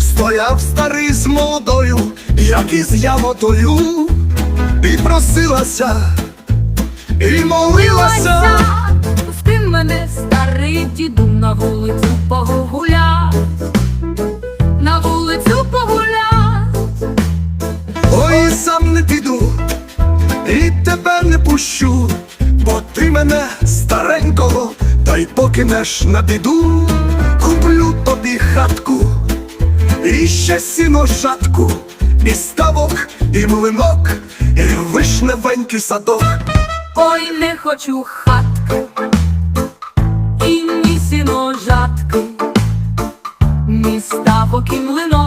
стояв старий з молодою, як із ямотою, і просилася, і молилася. Пусти мене, старий діду, на вулицю погулять, на вулицю погулять. Ой, сам не піду, і тебе не пущу, бо ти мене старенького, та й покинеш на біду, хатку, і ще сіношатку, і ставок, і млинок, і вишневенький садок. Ой, не хочу хатку, і ні сіножатку, ні ставок і млинок,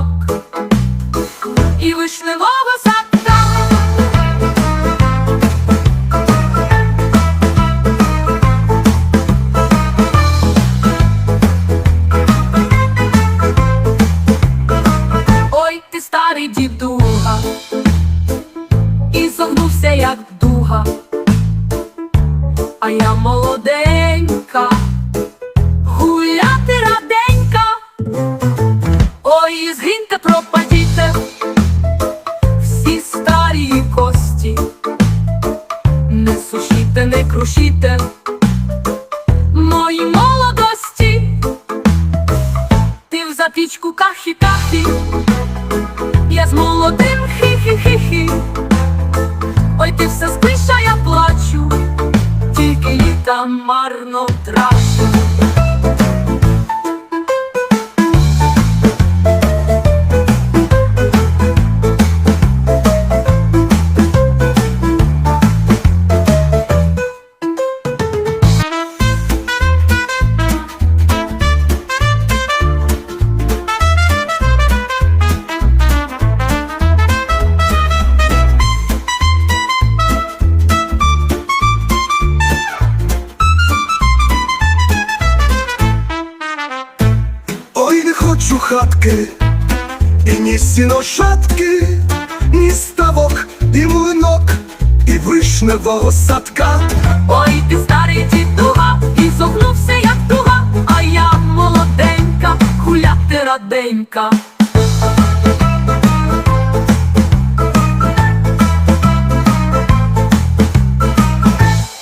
зогнувся, як дуга. А я молоденька, гуляти раденька, ой, згиньте, пропадіте, всі старі кості, не сушіте, не крушіте, мої молодості, ти в запічку кахі-кахі, я з молодим хі-хі-хі-хі, літа марно трачу. бачу хатки, і ні сіношатки, ні ставок, і млинок, і вишневого садка. Ой, ти старий дідуга, і зогнувся, як дуга, а я молоденька, хуляти раденька.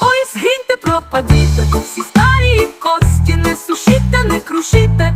Ой, згиньте пропадіте, всі старі кості не сушіте, не крушіте.